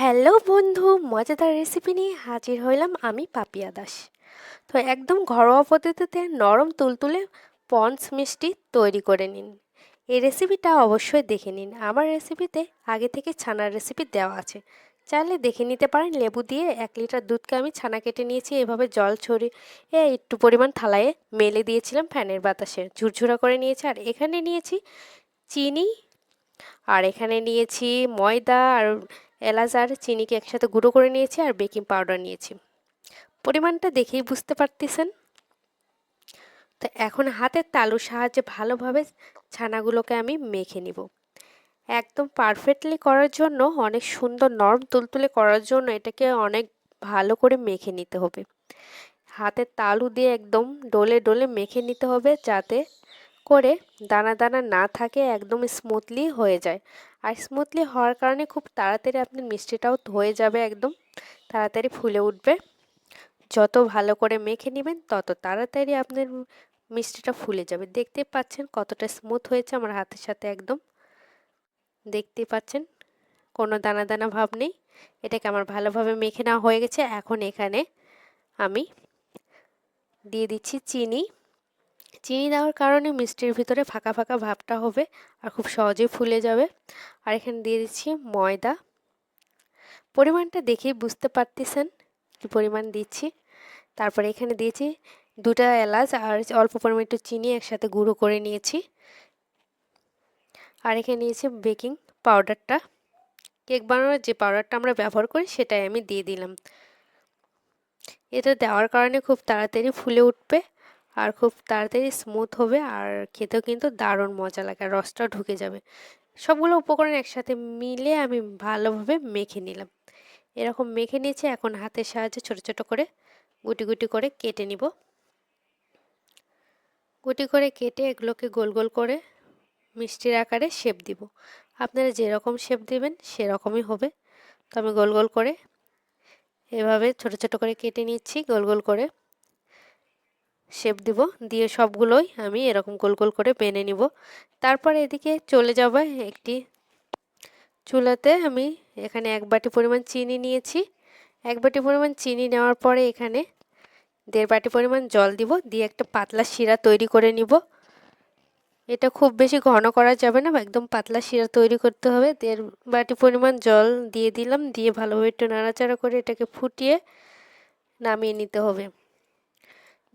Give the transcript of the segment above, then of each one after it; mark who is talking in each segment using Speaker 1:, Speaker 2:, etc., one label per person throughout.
Speaker 1: Hello বন্ধু, মজাদার recipe নিয়ে হাজির হইলাম আমি পাপিয়া দাস। তো একদম ঘরোয়া পদ্ধতিতে নরম তুলতুলে পন্স মিষ্টি তৈরি করে নিন। এই রেসিপিটা অবশ্যই দেখে নিন। আমার রেসিপিতে আগে থেকে ছানার রেসিপি দেওয়া আছে। চাইলে দেখে নিতে পারেন, লেবু দিয়ে এক লিটার দুধকে আমি ছানা কেটে নিয়েছি, এভাবে জল ছড়িয়ে একটু পরিমাণ থালায় মেলে দিয়েছিলাম ফ্যানের বাতাসে। ঝুরঝুরা করে নিয়েছি, আর এখানে নিয়েছি চিনি, আর এখানে নিয়েছি ময়দা, আর এলাচ আর চিনিকে একসাথে গুঁড়ো করে নিয়েছি আর বেকিং পাউডার নিয়েছি। পরিমাণটা দেখেই বুঝতে পারতেছেন? তো এখন হাতের তালুর সাহায্যে ভালোভাবে ছানাগুলোকে আমি মেখে নিব। একদম পারফেক্টলি করার জন্য, অনেক সুন্দর নরম তুলতুলে করার জন্য এটাকে অনেক ভালো করে মেখে নিতে হবে। হাতের তালু দিয়ে একদম ডলে ডলে মেখে নিতে হবে যাতে করে দানা দানা না থাকে একদম স্মুথলি হয়ে যায়। আর স্মুথলি হওয়ার কারণে খুব তাড়াতাড়ি আপনার মিষ্টিটাও হয়ে যাবে একদম, তাড়াতাড়ি ফুলে উঠবে। যত ভালো করে মেখে নেবেন, তত তাড়াতাড়ি আপনার মিষ্টিটা ফুলে যাবে। দেখতে পাচ্ছেন কতটা স্মুথ হয়েছে আমার হাতের সাথে একদম। দেখতে পাচ্ছেন, কোনো দানা দানা ভাব নেই। এটাকে আমার ভালোভাবে মেখে নেওয়া হয়ে গেছে। এখন এখানে আমি দিয়ে দিচ্ছি চিনি। চিনি দেওয়ার কারণে মিষ্টির ভিতরে ফাঁকা ফাঁকা ভাবটা হবে আর খুব সহজেই ফুলে যাবে। আর এখানে দিয়ে দিচ্ছি ময়দা। পরিমাণটা দেখেই বুঝতে পারতেছেন কি পরিমাণ দিচ্ছি। তারপরে এখানে দিয়েছি দুটা এলাচ আর অল্প পরিমাণ একটু চিনি একসাথে গুঁড়ো করে নিয়েছি। আর এখানে নিয়েছি বেকিং পাউডারটা। কেক বানানোর যে পাউডারটা আমরা ব্যবহার করি সেটাই আমি দিয়ে দিলাম। এটা দেওয়ার কারণে খুব তাড়াতাড়ি ফুলে উঠবে। আর খুব তাড়াতাড়ি স্মুথ হবে আর খেতেও কিন্তু দারুণ মজা লাগে, আর রসটাও ঢুকে যাবে। সবগুলো উপকরণ একসাথে মিলে আমি ভালোভাবে মেখে নিলাম। এরকম মেখে নিয়েছি, এখন হাতের সাহায্যে ছোট ছোট করে গুটি গুটি করে কেটে নিব। গুটি করে কেটে এগুলোকে গোল গোল করে মিষ্টির আকারে শেপ দিব। আপনারা যেরকম শেপ দিবেন সেরকমই হবে। তো আমি গোল গোল করে এভাবে ছোট ছোট করে কেটে নিচ্ছি, গোল গোল করে। শেপ দিব, দিয়ে সবগুলোই আমি এরকম গোল গোল করে বেনে নিব। তারপর এদিকে চলে যাব একটি চুলাতে। আমি এখানে এক বাটি পরিমাণ চিনি নিয়েছি। এক বাটি পরিমাণ চিনি নেওয়ার পরে এখানে দেড় বাটি পরিমাণ জল দিব, দিয়ে একটা পাতলা শিরা তৈরি করে নিব। এটা খুব বেশি ঘন করা যাবে না, একদম পাতলা শিরা তৈরি করতে হবে। দেড় বাটি পরিমাণ জল দিয়ে দিলাম, দিয়ে ভালোভাবে একটু নাড়াচাড়া করে এটাকে ফুটিয়ে নামিয়ে নিতে হবে।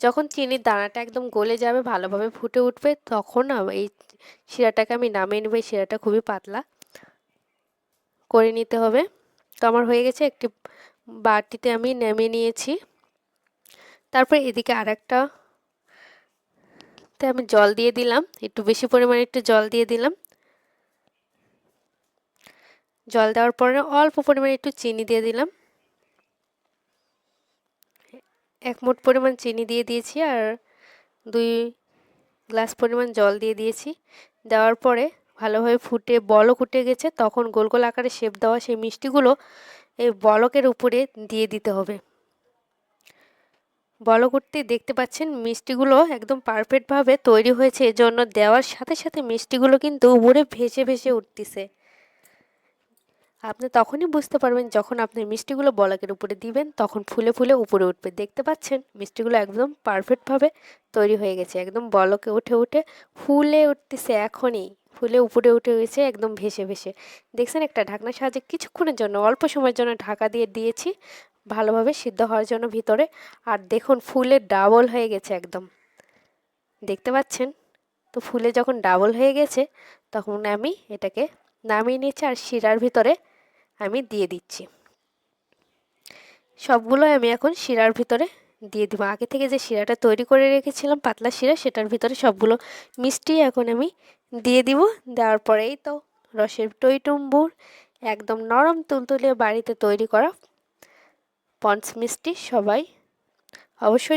Speaker 1: যখন চিনির দানাটা একদম গলে যাবে, ভালোভাবে ফুটে উঠবে, তখন এই শিরাটাকে আমি নামিয়ে নেব। এই শিরাটা খুবই পাতলা করে নিতে হবে। তো আমার হয়ে গেছে একটি বাটিতে আমি নেমে নিয়েছি। তারপর এদিকে আর একটা আমি জল দিয়ে দিলাম। একটু বেশি পরিমাণে একটু জল দিয়ে দিলাম। জল দেওয়ার পরে অল্প পরিমাণে একটু চিনি দিয়ে দিলাম। এক মুঠ পরিমাণ চিনি দিয়ে দিয়েছি আর দুই গ্লাস পরিমাণ জল দিয়ে দিয়েছি। দেওয়ার পরে ভালোভাবে ফুটে, বলক উঠে গেছে, তখন গোল গোল আকারে শেপ দেওয়া সেই মিষ্টিগুলো এই বলকের উপরে দিয়ে দিতে হবে। বলক উঠতে দেখতে পাচ্ছেন মিষ্টিগুলো একদম পারফেক্টভাবে তৈরি হয়েছে, এজন্য দেওয়ার সাথে সাথে মিষ্টিগুলো কিন্তু উপরে ভেসে ভেসে উঠতেছে। আপনি তখনই বুঝতে পারবেন যখন আপনি মিষ্টিগুলো বলকের উপরে দিবেন, তখন ফুলে ফুলে উপরে উঠবে। দেখতে পাচ্ছেন? মিষ্টিগুলো একদম পারফেক্টভাবে তৈরি হয়ে গেছে। একদম বলকে উঠে উঠে ফুলে উঠতেছে এখনই। ফুলে উপরে উঠে গেছে একদম ভেসে ভেসে। দেখছেন একটা ঢাকনার সাহায্যে কিছুক্ষণের জন্য, অল্প সময়ের জন্য ঢাকা দিয়ে দিয়েছি, ভালোভাবে সিদ্ধ হওয়ার জন্য ভিতরে। আর দেখুন, ফুলে ডাবল হয়ে গেছে একদম। দেখতে পাচ্ছেন? তো ফুলে যখন ডাবল হয়ে গেছে, তখন আমি এটাকে নামিয়ে নিয়েছি আর শিরার ভিতরে আমি দিয়ে দিচ্ছি। সবগুলো আমি এখন শিরার ভিতরে দিয়ে দিব। আগে থেকে যে শিরাটা তৈরি করে রেখেছিলাম, পাতলা শিরা, সেটার ভিতরে সবগুলো মিষ্টি এখন আমি দিয়ে দিব। দেওয়ার পরেই তো রসের টইটুম্বুর একদম নরম তুলতুলে বাড়িতে তৈরি করা পন্স মিষ্টি সবাই অবশ্যই